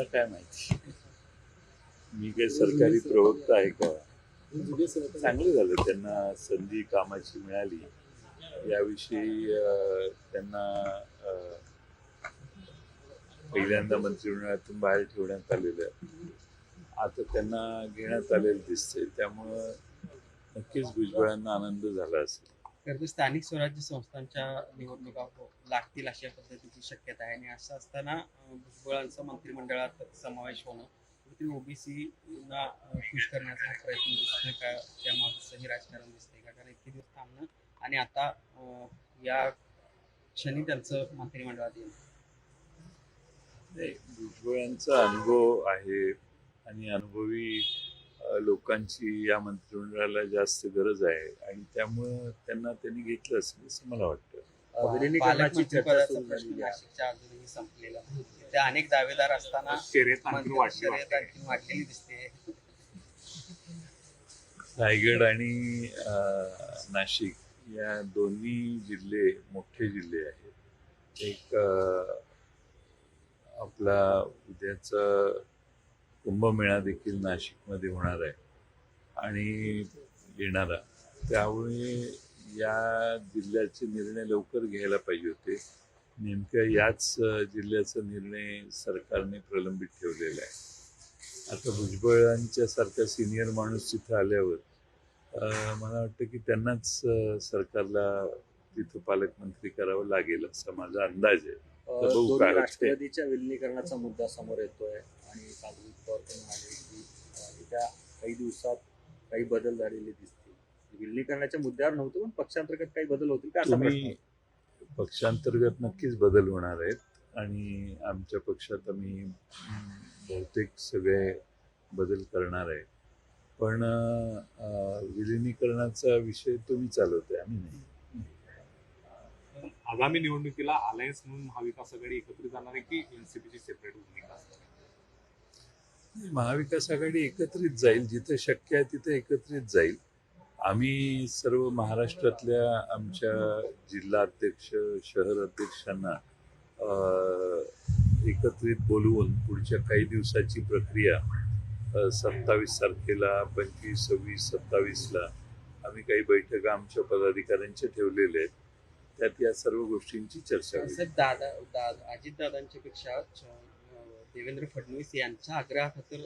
मला काय माहिती? मी काही सरकारी प्रवक्ता आहे का? चांगलं झालं. त्यांना संधी कामाची मिळाली. याविषयी त्यांना पहिल्यांदा मंत्रिमंडळातून बाहेर ठेवण्यात आलेलं आता त्यांना घेण्यात आलेलं दिसतंय. त्यामुळं नक्कीच भुजबळांना आनंद झाला असेल. तर स्थानिक स्वराज्य संस्थांच्या निवडणुका लागतील अशा पद्धतीची शक्यता आहे. आणि असं असताना भुजबळांचा मंत्रिमंडळात समावेश होणं कुठेतरी ओबीसीना खुश करण्याचा हा प्रयत्न दिसतोय का? त्यामागचंही राजकारण दिसतंय का? कारण इतके दिवस थांबणं आणि आता या क्षणी त्यांचं मंत्रिमंडळात येणं. भुजबळांचा अनुभव आहे आणि अनुभवी लोकांची या मंत्रिमंडळाला जास्त गरज आहे आणि त्यामुळं त्यांना त्यांनी घेतलं असेल असं मला वाटतं प्रश्न. नाशिकच्या अजूनही संपलेला. तिथे अनेक दावेदार असताना शर्यत आणखी मंत्री- वाढली शर्यत वाटते. आणखी वाढलेली दिसते रायगड आणि अ, नाशिक या दोन्ही जिल्हे मोठे जिल्हे आहेत एक अ, आपला उद्याचा कुंभमेळा देखील नाशिकमध्ये होणार आहे आणि येणारा त्यामुळे या जिल्ह्याचे निर्णय लवकर घ्यायला पाहिजे होते. नेमक्या याच जिल्ह्याचा निर्णय सरकारने प्रलंबित ठेवलेला आहे. आता भुजबळांच्या सारखा सिनियर माणूस तिथं आल्यावर मला वाटतं की त्यांनाच सरकारला तिथं पालकमंत्री करावं लागेल असा माझा अंदाज आहे. राष्ट्रवादीच्या विलिनीकरणाचा मुद्दा समोर येतोय आणि पवार पण म्हणाले की येत्या काही दिवसात काही बदल झालेले दिसतील. विलिनीकरणाच्या मुद्द्यावर नव्हतं पण पक्षांतर्गत काही बदल होतील का असा पक्षांतर्गत नक्कीच बदल होणार आहेत आणि आमच्या पक्षात आम्ही बहुतेक सगळे बदल करणार आहे. पण विलिनीकरणाचा विषय तुम्ही चालवताय आम्ही नाही. आगामी निवडणुकीला अलायन्स म्हणून महाविकास आघाडी एकत्रित जाणार आहे की एनसीपीची सेपरेट भूमिका? असणार? महाविकास आघाडी एकत्रित जाईल जिथे शक्य आहे तिथे एकत्रित जाईल. आम्ही सर्व महाराष्ट्रातल्या आमच्या जिल्हा अध्यक्ष शहर अध्यक्षांना एकत्रित बोलवून पुढच्या काही दिवसाची प्रक्रिया सत्तावीस तारखेला पंचवीस सव्वीस सत्तावीसला आम्ही काही बैठका आमच्या पदाधिकाऱ्यांच्या ठेवलेल्या आहेत. त्यात या सर्व गोष्टींची चर्चा दादा दादा अजितदादांच्या पेक्षा देवेंद्र फडणवीस यांच्या आग्रहाखातर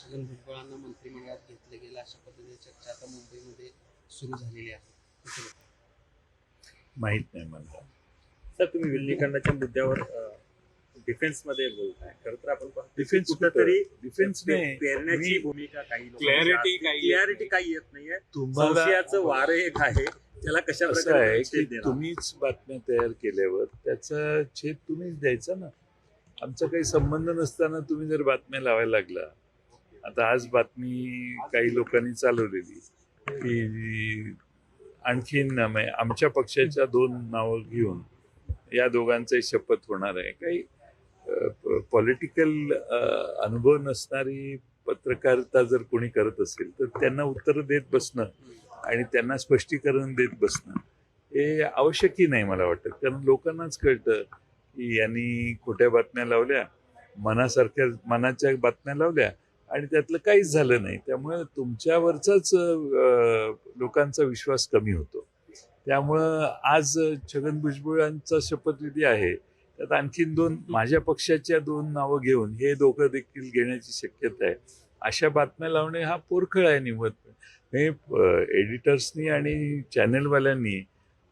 छगन भुजबळांना मंत्रिमंडळात घेतलं गेलं अशा पद्धतीची चर्चा आता मुंबईमध्ये सुरू झालेली आहे? माहीत नाही मला. सर तुम्ही विलिनीकरणाच्या मुद्द्यावर डिफेन्समध्ये बोलताय. खरं तर आपण डिफेन्स कुठंतरी डिफेन्स पेरण्याची मी- भूमिका काही येत क्लॅरिटी काही येत नाहीये. तुम्हाला संशयाचं वारं एक आहे. त्याला कशा प्रकारे? तुम्हीच बातम्या तयार केल्यावर त्याचा छेद तुम्हीच द्यायचा ना. आमचा काही संबंध नसताना तुम्ही जर बातम्या लावायला लागला आता आज बातमी काही लोकांनी चालवलेली की आणखीन आमच्या पक्षाच्या दोन नावं घेऊन या दोघांचाही शपथ होणार आहे. काही पॉलिटिकल अनुभव नसणारी पत्रकारिता जर कोणी करत असेल तर त्यांना उत्तर देत बसणं आणि त्यांना स्पष्टीकरण देत बसणं हे आवश्यकही नाही मला वाटतं. कारण लोकांनाच कळतं की यांनी खोट्या बातम्या लावल्या मनासारख्या मनाच्या बातम्या लावल्या आणि त्यातलं काहीच झालं नाही. त्यामुळे तुमच्यावरचाच लोकांचा विश्वास कमी होतो. त्यामुळं आज छगन भुजबळांचा शपथविधी आहे. त्यात आणखीन दोन माझ्या पक्षाच्या दोन नावं घेऊन हे दोघं देखील घेण्याची शक्यता आहे. अशा बातम्या लावणे हा पोरखळ आहे निवड हे एडिटर्सनी आणि चॅनलवाल्यांनी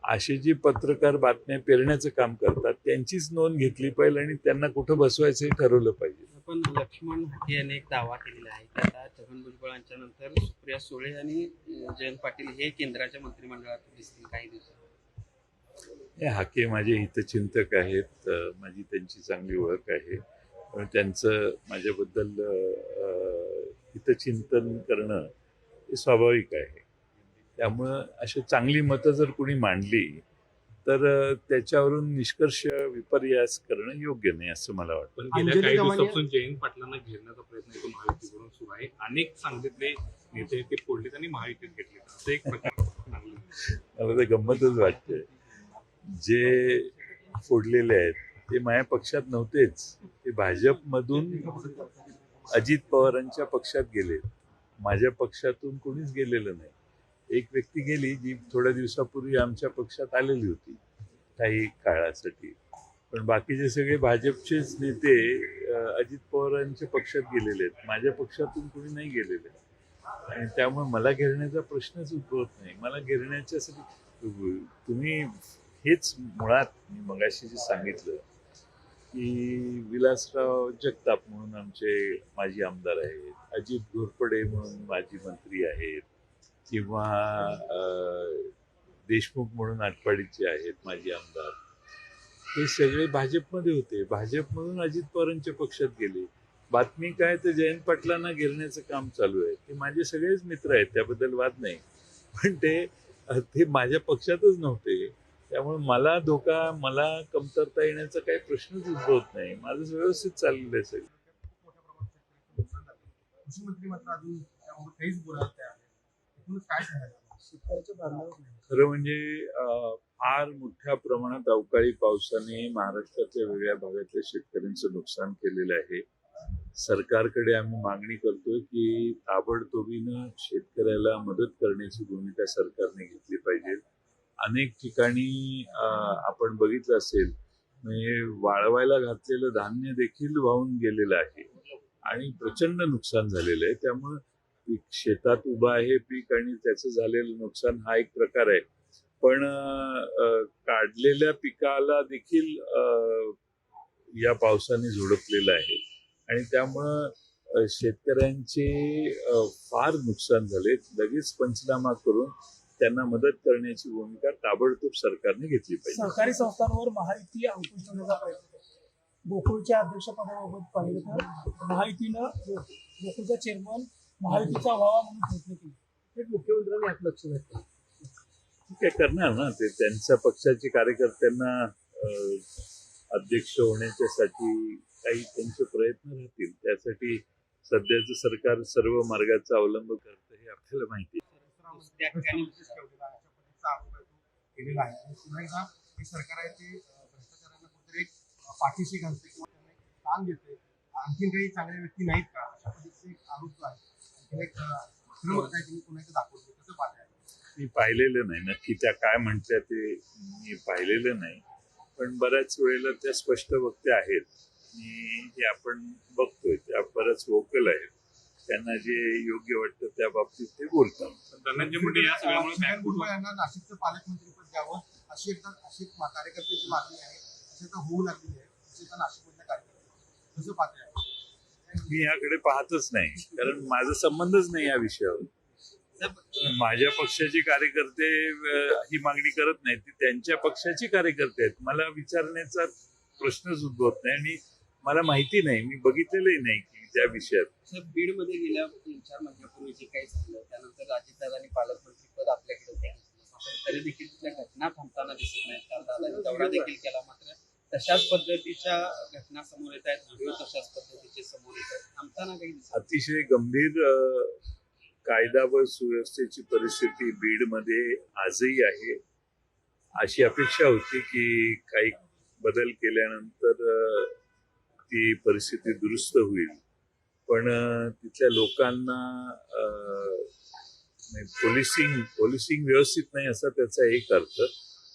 असे जी पत्रकार बातम्या पेरण्याचं काम करतात त्यांचीच नोंद घेतली पाहिजे आणि त्यांना कुठं बसवायचं हे ठरवलं पाहिजे. पण लक्ष्मण हाके यांनी एक दावा केलेला आहे की आता छगन भुजबळांच्या नंतर सुप्रिया सुळे आणि जयंत पाटील हे केंद्राच्या मंत्रिमंडळात दिसतील काही दिवसात. हे हाके माझे हितचिंतक आहेत माझी त्यांची चांगली ओळख आहे. त्यांचं माझ्याबद्दल हितचिंतन करणं हे स्वाभाविक आहे. त्यामुळं अशी चांगली मतं जर कोणी मांडली तर त्याच्यावरून निष्कर्ष विपर्यास करणं योग्य नाही असं मला वाटतं. पण गेल्या काही दिवसापासून जयंत पाटलांना घेरण्याचा प्रयत्न इथून महायुतीकडून सुरू आहे. अनेक सांगितले नेते ते फोडले आणि महायुतीत घेतले. असं एक प्रकार मला तर गंमतच वाटते. जे फोडलेले आहेत ते माझ्या पक्षात नव्हतेच. ते भाजपमधून अजित पवारांच्या पक्षात गेले माझ्या पक्षातून कोणीच गेलेलं नाही. एक व्यक्ती गेली जी थोड्या दिवसापूर्वी आमच्या पक्षात आलेली होती काही काळासाठी. पण बाकीचे सगळे भाजपचेच नेते अजित पवारांच्या पक्षात गेलेले आहेत. माझ्या पक्षातून कोणी नाही गेलेले. आणि त्यामुळे मला घेरण्याचा प्रश्नच उद्भवत नाही. मला घेरण्याच्यासाठी तुम्ही हेच मुळात मी मगाशी जे सांगितलं की विलासराव जगताप म्हणून आमचे माजी आमदार आहेत अजित घोरपडे म्हणून माजी मंत्री आहेत किंवा देशमुख म्हणून आटपाडीचे आहेत माजी आमदार हे सगळे भाजपमध्ये होते. भाजपमधून अजित पवारांच्या पक्षात गेले. बातमी काय तर जयंत पाटलांना गिरण्याचं काम चालू आहे. ते माझे सगळेच मित्र आहेत त्याबद्दल वाद नाही. पण ते ते माझ्या पक्षातच नव्हते. त्यामुळे मला धोका मला कमतरता येण्याचा काही प्रश्नच उद्भवत नाही. माझं व्यवस्थित चाललेलं आहे सगळं. खरं म्हणजे फार मोठ्या प्रमाणात अवकाळी पावसाने महाराष्ट्रातल्या वेगळ्या भागातल्या शेतकऱ्यांचं नुकसान केलेलं आहे. सरकारकडे आम्ही मागणी करतोय की ताबडतोबीनं शेतकऱ्याला मदत करण्याची भूमिका सरकारने घेतली पाहिजे. अनेक ठिकाणी आपण बघितलं असेल म्हणजे वाळवायला घातलेलं धान्य देखील वाहून गेलेलं आहे. आणि प्रचंड नुकसान झालेलं आहे. त्यामुळं पीक शेतात उभं आहे पीक आणि त्याचं झालेलं नुकसान हा एक प्रकार आहे. पण काढलेल्या पिकाला देखील या पावसाने झोडपलेलं आहे. आणि त्यामुळं शेतकऱ्यांचे फार नुकसान झाले. लगेच पंचनामा करून त्यांना मदत करण्याची भूमिका ताबडतोब सरकारने घेतली पाहिजे. सहकारी संस्थांवर महायुती अंकुश ठेवण्याचा प्रयत्न गोकुळच्या अध्यक्षपदाबाबत पाहिलं तर महायुतीनं गोकुळचा चेअरमन व्हावा म्हणून प्रयत्न केले थेट मुख्यमंत्र्यांनी यात लक्ष घातलं काय करणार ना ते. त्यांच्या पक्षाचे कार्यकर्त्यांना अध्यक्ष होण्याच्यासाठी काही त्यांचे प्रयत्न राहतील. त्यासाठी सध्याचं सरकार सर्व मार्गाचा अवलंब करतं हे आपल्याला माहिती आहे. त्या ठिकाणी विशेष ठेवलेला आहे अशा पद्धतीचा आरोप आहे तो केलेला आहे आणि पुन्हा एकदा हे सरकार आहे ते अं, भ्रष्टाचारांना कुठेतरी एक अं, पाठीशी घालते किंवा त्यांना एक स्थान देते आणखीन काही चांगल्या व्यक्ती नाहीत का? अशा पद्धतीचा एक आरोप जो आहे मी पाहिलेलं नाही. नक्की त्या काय म्हणत्या ते मी पाहिलेलं नाही. पण बऱ्याच वेळेला त्या स्पष्ट वक्त्या आहेत. आणि हे आपण बघतोय त्या बऱ्याच वोकल आहेत. त्यांना जे योग्य वाटतं त्या बाबतीत ते बोलतात. पण धनंजय मुंडे या सगळ्यामुळे यांना नाशिकचं पालकमंत्रीपद द्यावं अशी एकदा अशी कार्यकर्त्याची मागणी आहे. अशी आता होऊ लागलेली आहे अशी आता नाशिकमधल्या कार्यकर्ते कसं पाहताय मी याकडे पाहतच नाही. कारण माझा संबंधच नाही या विषयावर. माझ्या पक्षाचे कार्यकर्ते ही मागणी करत नाहीत. ती त्यांच्या पक्षाचे कार्यकर्ते आहेत. मला विचारण्याचा प्रश्नच उद्भवत नाही आणि मला माहिती नाही. मी बघितलेलंही नाही की त्या विषयात. बीड बीडमध्ये गेल्या तीन चार महिन्यापूर्वी जे काही झालं त्यानंतर अजितदादांनी पालकमंत्री पद आपल्याकडे तरी देखील घटना थांबताना दिसत नाहीत. काल दादांनी दौरा देखील केला मात्र तशाच पद्धतीच्या घटना समोर येत आहेत व्हिडिओ तशाच पद्धतीचे समोर येत आहेत थांबताना काही अतिशय गंभीर कायदा व सुव्यवस्थेची परिस्थिती बीडमध्ये आजही आहे. अशी अपेक्षा होती की काही बदल केल्यानंतर ती परिस्थिती दुरुस्त होईल. पण तिथल्या लोकांना पोलिसिंग पोलिसिंग व्यवस्थित नाही असा त्याचा एक अर्थ.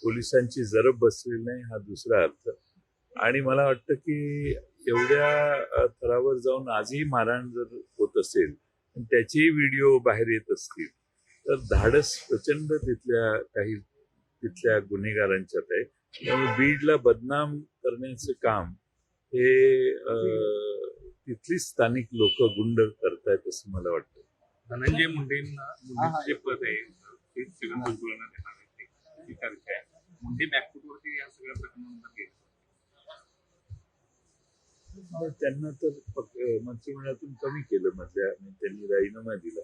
पोलिसांची जरब बसलेली नाही हा दुसरा अर्थ. आणि मला वाटतं की एवढ्या थरावर जाऊन आजही मारहाण जर होत असेल त्याचेही व्हिडिओ बाहेर येत असतील तर धाडस प्रचंड तिथल्या काही तिथल्या गुन्हेगारांच्यात आहे. त्यामुळे बीडला बदनाम करण्याचं काम हे तिथली स्थानिक लोक गुंड करतायत असं मला वाटतं. धनंजय मुंडेंना जे पद आहे. ते छगन देणार आहे. मुंडे बॅकफूटवरती या सगळ्या प्रकरणांमध्ये त्यांना तर मंत्रिमंडळातून कमी केलं मधल्या आणि त्यांनी राजीनामा दिला.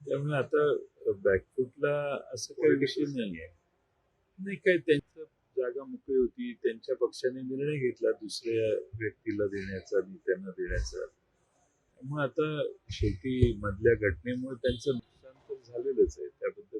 त्यामुळे आता बॅकफुटला असं काही विषय नाही आहे नाही काय त्यांचं जागा मोकळी होती त्यांच्या पक्षाने निर्णय घेतला दुसऱ्या व्यक्तीला देण्याचा नेत्यांना देण्याचा. त्यामुळे आता शेवटी मधल्या घटनेमुळे त्यांचं नुकसान तर झालेलंच आहे. त्याबद्दल